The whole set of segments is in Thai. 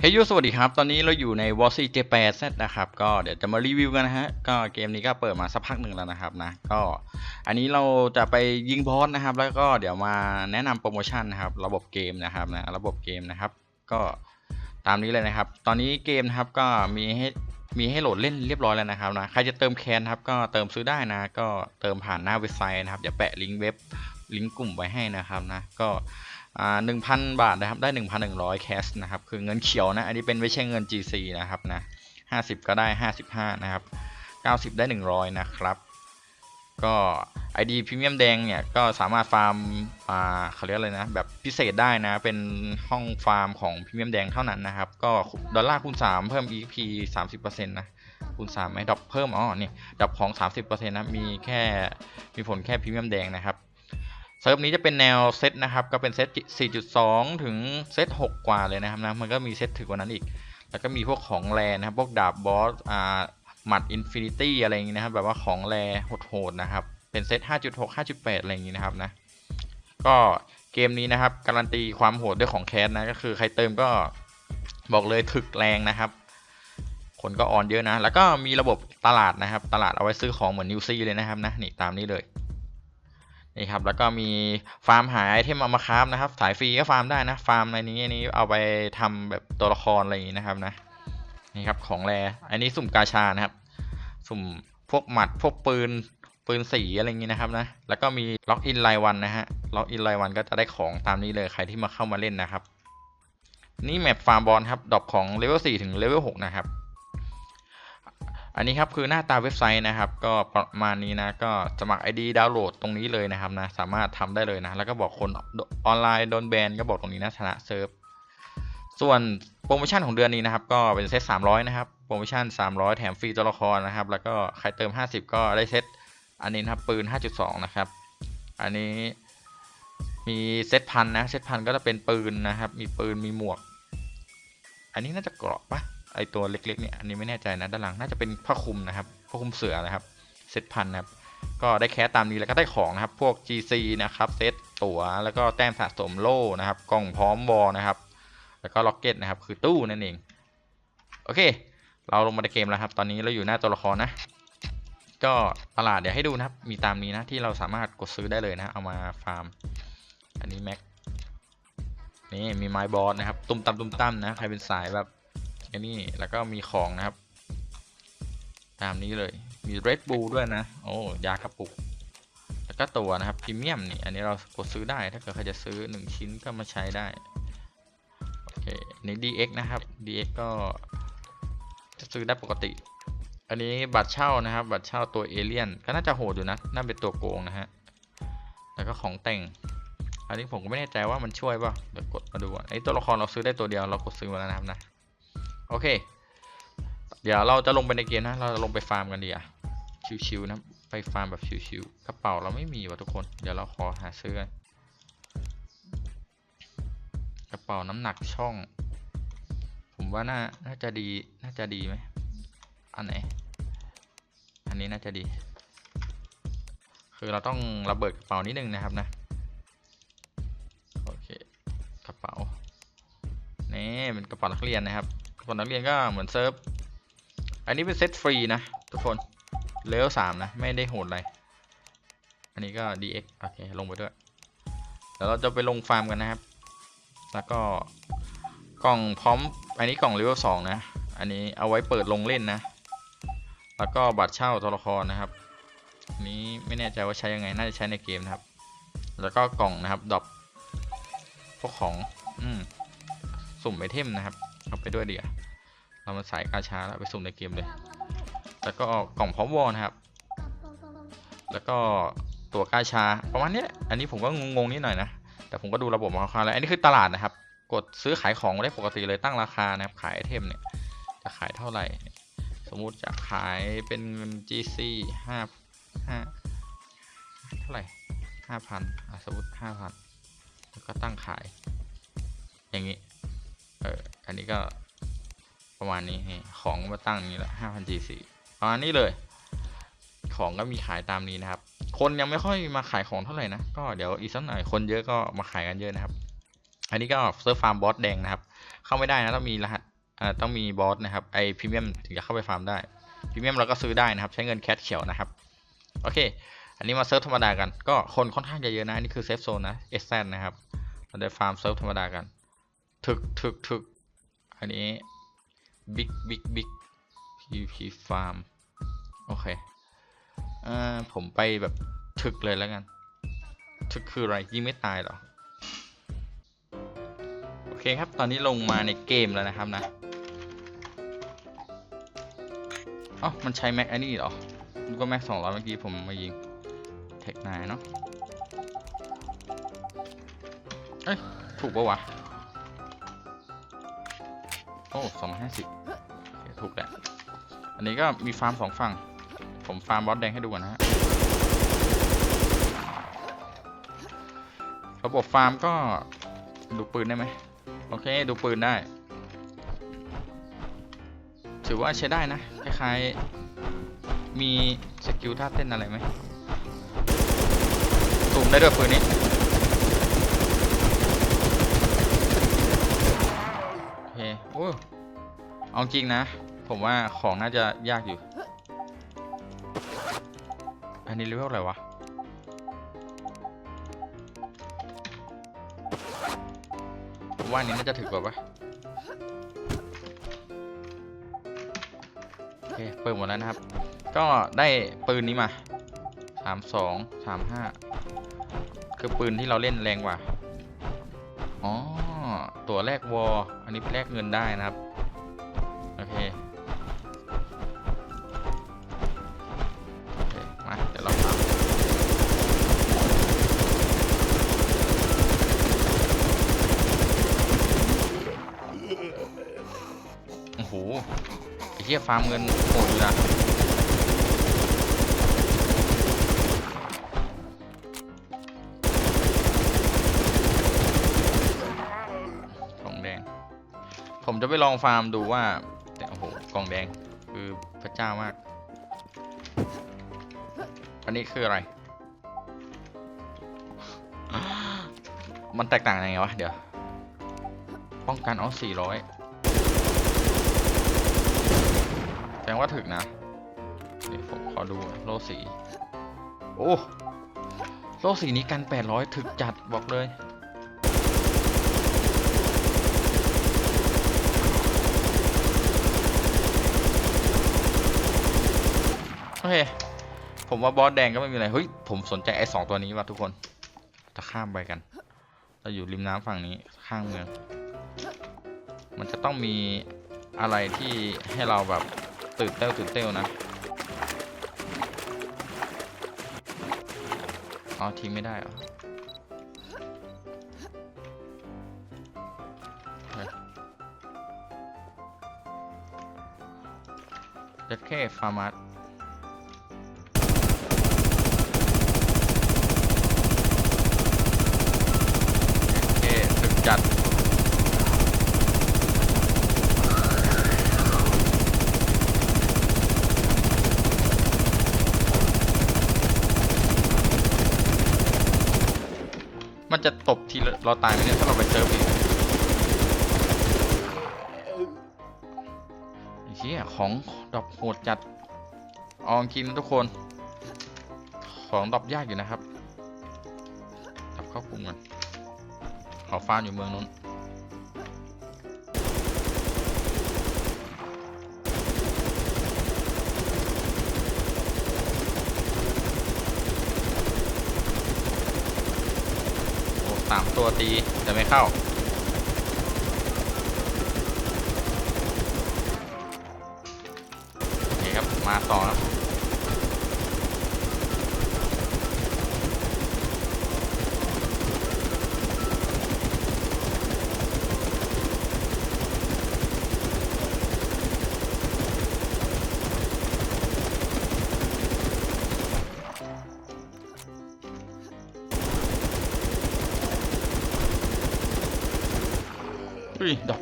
เฮ้ยยูสวัสดีครับ ตอนนี้เราอยู่ใน w a r 4 j 8 Z นะครับ ก็เดี๋ยวจะมารีวิวกันนะฮะ ก็เกมนี้ก็เปิดมาสักพักหนึ่งแล้วนะครับนะ ก็อันนี้เราจะไปยิงบอสนะครับ แล้วก็เดี๋ยวมาแนะนำโปรโมชั่นนะครับ ระบบเกมนะครับนะ ระบบเกมนะครับ ก็ตามนี้เลยนะครับ ตอนนี้เกมนะครับก็มีให้มีให้โหลดเล่นเรียบร้อยแล้วนะครับนะ ใครจะเติมแคนครับ ก็เติมซื้อได้นะ ก็เติมผ่านหน้าเว็บไซต์นะครับ เดี๋ยวแปะลิงก์เว็บลิงก์กลุ่มไว้ให้นะครับนะ ก็ หนึ่งพันบาทนะครับได้หนึ่งพันหนึ่งร้อยแคสนะครับคือเงินเขียวนะอันนี้เป็นไม่ใช่เงิน GC นะครับนะห้าสิบก็ได้ห้าสิบห้านะครับเก้าสิบได้หนึ่งร้อยนะครับก็ ID พรีเมียมแดงเนี่ยก็สามารถฟาร์มอ่าเขาเรียกอะไรนะแบบพิเศษได้นะ เป็นห้องฟาร์มของพรีเมียมแดงเท่านั้นนะครับ ก็ดอลลาร์คูณ 3 เพิ่ม EP 30%นะคูณ3ไหมดรอปเพิ่มอ๋อนี่ดรอปของ 30%นะมีแค่มีผลแค่พรีเมียมแดงนะครับ เซิร์ฟนี้จะเป็นแนวเซตนะครับ ก็เป็นเซต 4.2 ถึงเซต 6 กว่าเลยนะครับนะ มันก็มีเซตถึงกว่านั้นอีก แล้วก็มีพวกของแรนะครับ พวกดาบบอส อ่า หมัดอินฟินิตี้อะไรอย่างงี้นะครับ แบบว่าของแรโหดๆนะครับ เป็นเซต 5.6 5.8 อะไรอย่างงี้นะครับนะ ก็เกมนี้นะครับ การันตีความโหดด้วยของแคสนะ ก็คือใครเติมก็บอกเลยถึกแรงนะครับ คนก็ออนเยอะนะ แล้วก็มีระบบตลาดนะครับ ตลาดเอาไว้ซื้อของเหมือนนิวซีเลยนะครับนะ นี่ตามนี้เลย นี่ครับแล้วก็มีฟาร์มหาไอเทมเอามาคราฟนะครับสายฟรีก็ฟาร์มได้นะฟาร์มในนี้อันนี้เอาไปทำแบบตัวละครอะไรอย่างนี้นะครับนะนี่ครับของแรอันนี้สุ่มกาชานะครับ สุ่มพวกหมัดพวกปืนปืนสีอะไรอย่างนี้นะครับนะแล้วก็มีล็อกอินรายวันนะฮะล็อกอินรายวันก็จะได้ของตามนี้เลยใครที่มาเข้ามาเล่นนะครับ นี่แมปฟาร์มบอลครับดรอปของเลเวล4ถึงเลเวล6นะครับ อันนี้ครับคือหน้าตาเว็บไซต์นะครับ ก็ประมาณนี้นะก็สมัคร ID ดาวน์โหลดตรงนี้เลยนะครับนะสามารถทำได้เลยนะ แล้วก็บอกคนออนไลน์โดนแบนก็บอกตรงนี้นะชนะเซิร์ฟส่วนโปรโมชั่นของเดือนนี้นะครับ ก็เป็นเซต300 นะครับ โปรโมชั่น 300 แถมฟรีตัวละครนะครับ แล้วก็ใครเติม 50 ก็ได้เซตอันนี้นะครับปืน 5.2 นะครับ อันนี้มีเซตพันนะเซตพันก็จะเป็นปืนนะครับ มีปืนมีหมวก อันนี้น่าจะเกราะปะ ไอตัวเล็กๆเนี่ยอันนี้ไม่แน่ใจนะด้านหลังน่าจะเป็นผ้าคลุมนะครับผ้าคลุมเสือนะครับเซตพันนะครับก็ได้แคสตามนี้แล้วก็ได้ของนะครับ พวก GC นะครับเซตตั๋วแล้วก็แต้มสะสมโล่นะครับกล่องพร้อมบอลนะครับ แล้วก็ล็อกเก็ตนะครับคือตู้นั่นเองโอเค เราลงมาในเกมแล้วครับ ตอนนี้เราอยู่หน้าตัวละครนะก็ตลาดเดี๋ยวให้ดูนะครับ มีตามนี้นะที่เราสามารถกดซื้อได้เลยนะเอามาฟาร์ม อันนี้แม็กนี่มีไม้บอสนะครับ ตุ้มตามตุ้มตั้มนะใครเป็นสายแบบ อันนี้แล้วก็มีของนะครับ ตามนี้เลยมี Red Bull ด้วยนะ โอ้ยากระปุก แล้วก็ตัวนะครับพรีเมียมนี่อันนี้เรากดซื้อได้ถ้าเกิดใครจะซื้อ 1 ชิ้นก็มาใช้ได้โอเคอันนี้ DX นะครับ DX ก็จะซื้อได้ปกติ อันนี้บัตรเช่านะครับ บัตรเช่าตัวเอเลี่ยนก็น่าจะโหดอยู่นะน่าเป็นตัวโกงนะฮะแล้วก็ของแต่ง อันนี้ผมก็ไม่แน่ใจว่ามันช่วยป่ะเดี๋ยวกดมาดูก่อนไอ้ตัวละครเราซื้อได้ตัวเดียวเรากดซื้อมาแล้วนะครับนะ โอเค เดี๋ยวเราจะลงไปในเกมนะ เราจะลงไปฟาร์มกันดีอะ ชิวๆนะ ไปฟาร์มแบบชิวๆ กระเป๋าเราไม่มีว่ะทุกคน เดี๋ยวเราขอหาซื้อกันกระเป๋าน้ำหนักช่อง ผมว่าน่า น่าจะดี น่าจะดีไหม อันไหน อันนี้น่าจะดี คือเราต้องระเบิดกระเป๋านิดนึงนะครับนะ โอเค กระเป๋า นี่เป็นกระเป๋านักเรียนนะครับ กระเป๋านักเรียนก็เหมือนเซิร์ฟ อันนี้เป็นเซตฟรีนะทุกคน เลเวลสามนะ ไม่ได้โหดอะไร อันนี้ก็ DX โอเค ลงไปด้วย เดี๋ยวเราจะไปลงฟาร์มกันนะครับ แล้วก็กล่องพร้อม อันนี้กล่องเลเวลสองนะ อันนี้เอาไว้เปิดลงเล่นนะ แล้วก็บัตรเช่าตัวละครนะครับนนี้ไม่แน่ใจว่าใช้ยังไง น่าจะใช้ในเกมนะครับ แล้วก็กล่องนะครับดรอปพวกของ อืม สุ่มไอเทมนะครับ เอาไปด้วยเดี๋ยวเรามาใสายกาชาแล้วไปสุ่มในเกมเลย แล้วก็กล่องพร้อมวอลนะครับ แล้วก็ตัวกาชาประมาณนี้แหละ อันนี้ผมก็งงๆนิดหน่อยนะ แต่ผมก็ดูระบบมาคร่าวๆแล้ว อันนี้คือตลาดนะครับ กดซื้อขายของได้ปกติเลยตั้งราคานะครับ ขายไอเทมเนี่ย จะขายเท่าไหร่ สมมุติจะขายเป็นเงิน GC ห้าห้าเท่าไหร่ห้าพันอะสมมติห้าพันแล้วก็ตั้งขาย อย่างนี้ อันนี้ก็ประมาณนี้ของมาตั้งนี้แหละห้าพัน GC ประมาณนี้เลย ของก็มีขายตามนี้นะครับ คนยังไม่ค่อยมาขายของเท่าไหร่นะ ก็เดี๋ยวอีกสักหน่อยคนเยอะก็มาขายกันเยอะนะครับ อันนี้ก็เซิร์ฟฟาร์มบอสแดงนะครับ เข้าไม่ได้นะต้องมีรหัสต้องมีบอสนะครับไอพรีเมียมถึงจะเข้าไปฟาร์มได้พรีเมียมเราก็ซื้อได้นะครับ ใช้เงินแคชเขียวนะครับ โอเค อันนี้มาเซิร์ฟธรรมดากัน ก็คนค่อนข้างจะเยอะนะ อันนี่คือเซฟโซนนะเอสแซนะครับเราได้ฟาร์มเซิร์ฟธรรมดากัน ถึกถึกถึก อันนี้บิ๊กบิ๊กบิ๊ก PVP ฟาร์มโอเคเอ่อผมไปแบบถึกเลยแล้วกันถึกคืออะไรยิงไม่ตายหรอ โอเคครับตอนนี้ลงมาในเกมแล้วนะครับนะอ๋อมันใช้แม็กอันนี้หรอกว่าแม็กสองร้อยเมื่อกี้ผมมายิงเทคนายเนาะเอ้ยถูกปะวะ โอ้สองห้าสิบถูกแหละอันนี้ก็มีฟาร์มสองฝั่ง ผมฟาร์มบอสแดงให้ดูก่อนนะฮะ ระบบฟาร์มก็ดูปืนได้ไหม โอเค ดูปืนได้ ถือว่าใช้ได้นะ คล้ายๆ มีสกิลท่าเต้นอะไรไหมสูงได้ด้วยปืนนี้ เอาจริงนะ ผมว่าของน่าจะยากอยู่ อันนี้เลเวลอะไรวะ ว่าอันนี้น่าจะถึกกว่าปะโอเค เปิดหมดแล้วนะครับ ก็ได้ปืนนี้มาสามสองสามห้าคือปืนที่เราเล่นแรงกว่า อ๋อ ตัวแรกวอ อันนี้แลกเงินได้นะครับ เหี้ยฟาร์มเงินโหดอยู่ะกล่องแดง ผมจะไปลองฟาร์มดูว่า แต่โอ้โหกล่องแดง คือพระเจ้ามาก อันนี้คืออะไร มันแตกต่างยังไงวะ เดี๋ยว ป้องกันอ๋อ400 ดงว่าถึกนะเดี๋ยวผมขอดูโลสี โอ้โลสีนี้กันแปดร้อยถึกจัดบอกเลยโอเค ผมว่าบอสแดงก็ไม่มีอะไร เฮ้ย ผมสนใจไอ้สองตัวนี้ว่ะทุกคน จะข้ามไปกัน เราอยู่ริมน้ำฝั่งนี้ข้างเมือง มันจะต้องมีอะไรที่ให้เราแบบ ตื่นเต้นตื่นเต้นนะอ๋อทิ้งไม่ได้เหรอโอเคเจ็ดแค่ฟาร์มัสโอเคถึกจัด มันจะตบทีเราตายไหมเนี่ยถ้าเราไปเซิร์ฟอีกไอ้เหี้ยของดอกโหดจัดอองกินทุกคน ของดอกยากอยู่นะครับดับเข้ากลุ่มกันขอฟ้าอยู่เมืองนู้น สามตัวตี แต่ไม่เข้า โอเคครับ มาต่อครับ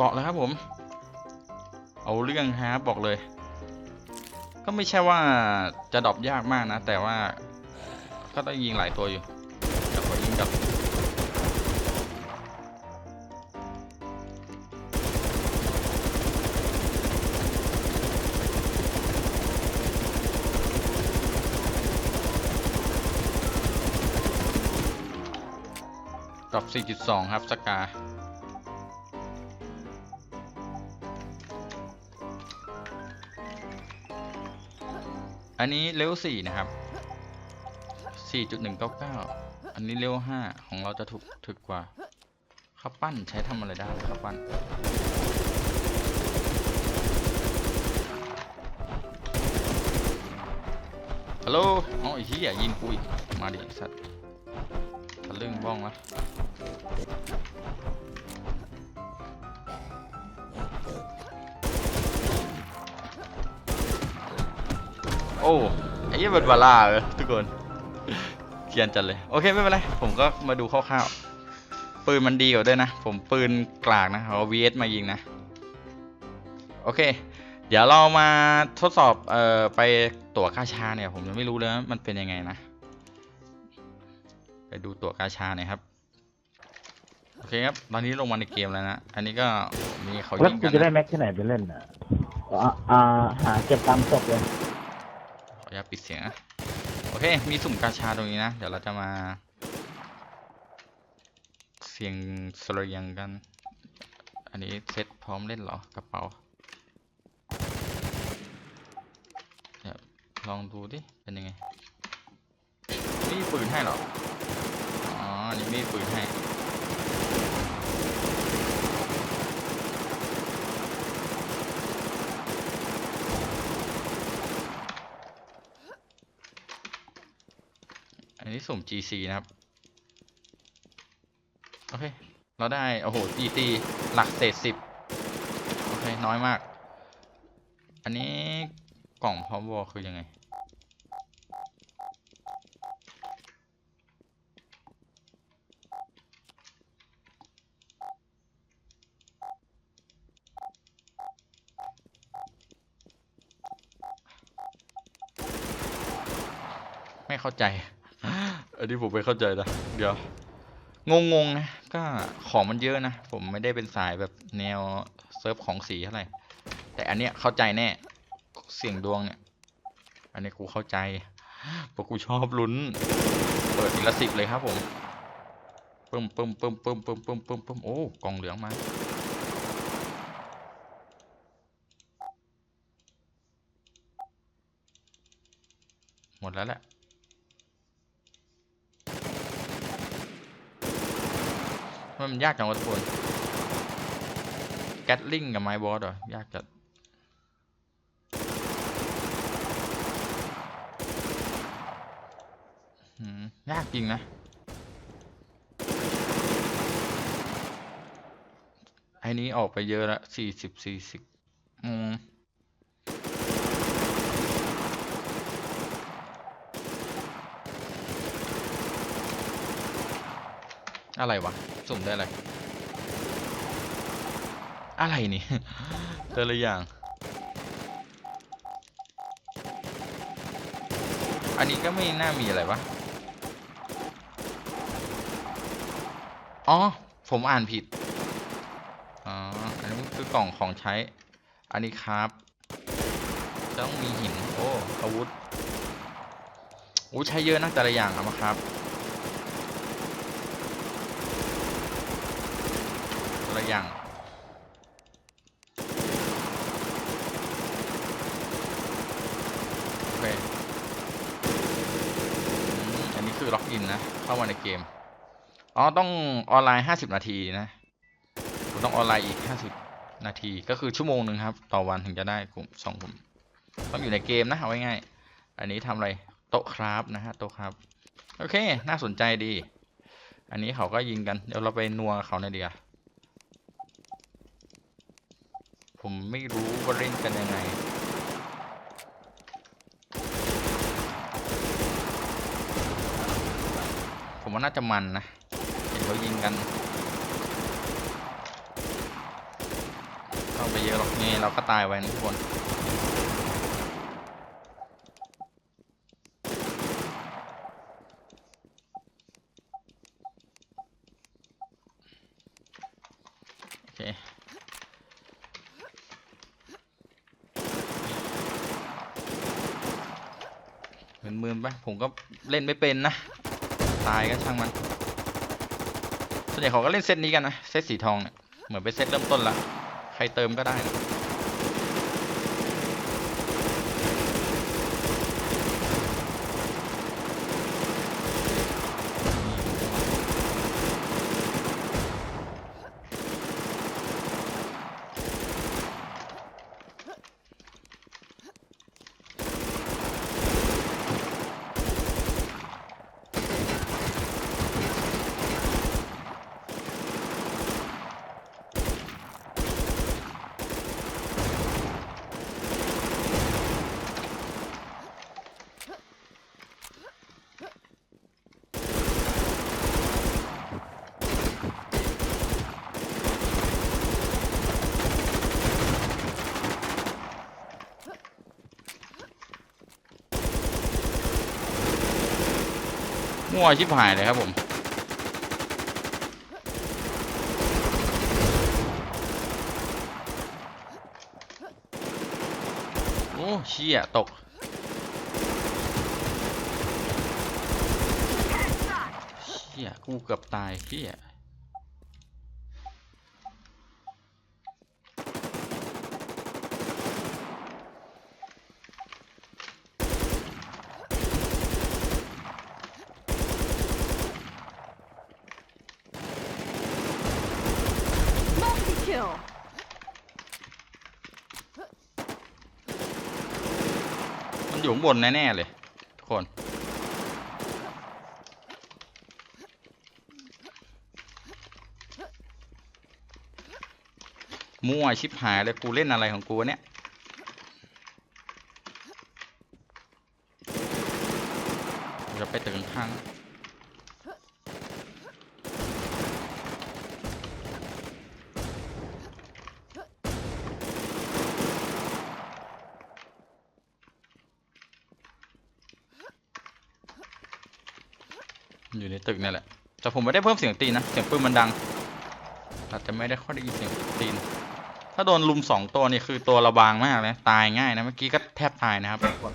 เกาะแล้วครับผม เอาเรื่องฮะบอกเลย ก็ไม่ใช่ว่าจะดรอปยากมากนะ แต่ว่าก็ต้องยิงหลายตัวอยู่แต่พอยิงกับดรอป4.2 ครับสกา อันนี้เลเวล4นะครับ 4.199 อันนี้เลเวล5ของเราจะถูกถึกกว่าข้าวปั้นใช้ทำอะไรได้ข้าวปั้นฮัลโหลอ๋อไอ้เหี้ยยิงกูอีกมาดิสัตว์ทะลึ่งบ้องวะ โอ้ไอ้เหี้ยเป็นวาล่าเออทุกคนเขียนจัดเลย โอเคไม่เป็นไรผมก็มาดูคร่าวๆปืนมันดีกว่าด้วยนะ ผมปืนกลากนะเอา VS มายิงนะ โอเค เดี๋ยวเรามาทดสอบเอ่อไปตั๋วกาชาเนี่ย ผมยังไม่รู้เลยมันเป็นยังไงนะ ไปดูตั๋วกาชาหน่อยครับโอเคครับ ตอนนี้ลงมาในเกมแล้วนะ อันนี้ก็มีเขาแล้วยิงกูกันจะได้แม็กที่ไหนไปเล่นอะอ่าอ่าหาเก็บตามศพเลย ออนุญาตปิดเสียงนะโอเค มีสุ่มกาชาตรงนี้นะ เดี๋ยวเราจะมา เสียงสลยังกัน อันนี้เซ็ตพร้อมเล่นเหรอกระเป๋าเดี๋ยวลองดูดิ เป็นยังไง นี่ปืนให้เหรอ อ๋อ นี่มีปืนให้ สุ่ม GC นะครับ โอเค เราได้ โอ้โห GC หลักเศษสิบโอเค น้อยมาก อันนี้กล่องพร้อมวอลคือยังไง ไม่เข้าใจ อันนี้ผมไม่เข้าใจนะ เดี๋ยว งงงๆนะ ก็ของมันเยอะนะ ผมไม่ได้เป็นสายแบบแนวเซิร์ฟของสีเท่าไหร่ แต่อันเนี้ยเข้าใจแน่ เสียงดวงเนี่ย อันนี้กูเข้าใจ เพราะกูชอบลุ้น เปิดทีละสิบเลยครับผมปึ้มปึ้มปึ้มปึ้มปึ้มปึ้มปึ้มปึ้มโอ้กล่องเหลืองมาหมดแล้วแหละ ทำไมันยากจังวะทุกคนแกตลิงกับไม้บอสเหรอยากจัดยากจริงนะไอ้นี้ออกไปเยอะละสี่สิบสี่สิบอืม อะไรวะ สุ่มได้อะไร อะไรนี่ แต่ละอย่าง อันนี้ก็ไม่น่ามีอะไรวะ อ๋อ ผมอ่านผิด อ๋อ อันนี้คือกล่องของใช้ อันนี้ครับต้องมีหิน โอ้ อาวุธอู้ใช้เยอะนะแต่ละอย่างเอามาครับ แต่ ละอย่าง โอเค อันนี้คือล็อกอินนะ เข้ามาในเกม อ๋อ ต้องออนไลน์ 50 นาทีนะผมต้องออนไลน์อีก 50 นาที ก็คือชั่วโมงหนึ่งครับ ต่อวันถึงจะได้กลุ่มสองกลุ่ม ต้องอยู่ในเกมนะเอาไว้ง่ายๆอันนี้ทำอะไรโต๊ะคราฟนะฮะโต๊ะคราฟโอเค น่าสนใจดี อันนี้เขาก็ยิงกัน เดี๋ยวเราไปนัวเขาในอยดีกว่า ผมไม่รู้ว่าเล่นกันยังไงผมว่าน่าจะมันนะเห็นเขายิงกัน เข้าไปเยอะหรอกนี่เราก็ตายไว้นะทุกคน มืนๆไปผมก็เล่นไม่เป็นนะ ตายก็ช่างมัน ส่วนใหญ่เขาก็เล่นเซตนี้กันนะ เซตสีทองเนี่ย เหมือนเป็นเซตเริ่มต้นละ ใครเติมก็ได้นะ มั่วชิบหายเลยครับผมโอ้เชี่ยตกเชี่ยกูเกือบตายเชี่ย kill. มันอยู่ข้างบนแน่ๆเลย ทุกคน มั่วชิบหายเลยกูเล่นอะไรของกูเนี่ย จะไปตึงข้าง อยู่ในตึกนี่แหละ แต่ผมไม่ได้เพิ่มเสียงตีนนะ เสียงปืนมันดัง อาจจะไม่ได้ค่อยได้ยินเสียงตีน ถ้าโดนลุมสองตัวนี่คือตัวระบางมากเลย ตายง่ายนะ เมื่อกี้ก็แทบตายนะครับทุกคน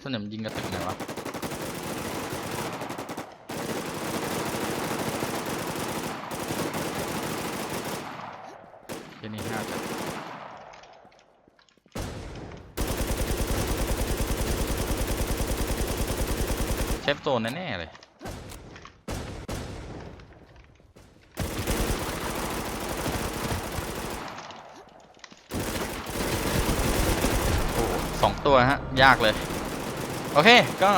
ส่วนใหญ่มันยิงกระตึกไหนวะ ที่นี่น่าจะ เซฟโซนแน่ๆเลย โอ้สองตัวฮะ ยากเลย โอเค ก็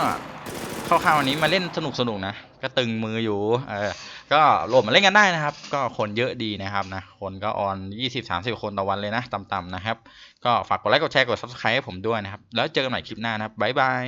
คร่าวๆวันนี้มาเล่นสนุกๆนะ ก็ตึงมืออยู่ เออ ก็โหลดมาเล่นกันได้นะครับ ก็คนเยอะดีนะครับนะ คนก็ออน20-30 คนต่อวันเลยนะ ต่ำๆนะครับ ก็ฝากกดไลค์ กดแชร์ กด subscribe ให้ผมด้วยนะครับ แล้วเจอกันใหม่คลิปหน้านะครับ บ๊ายบาย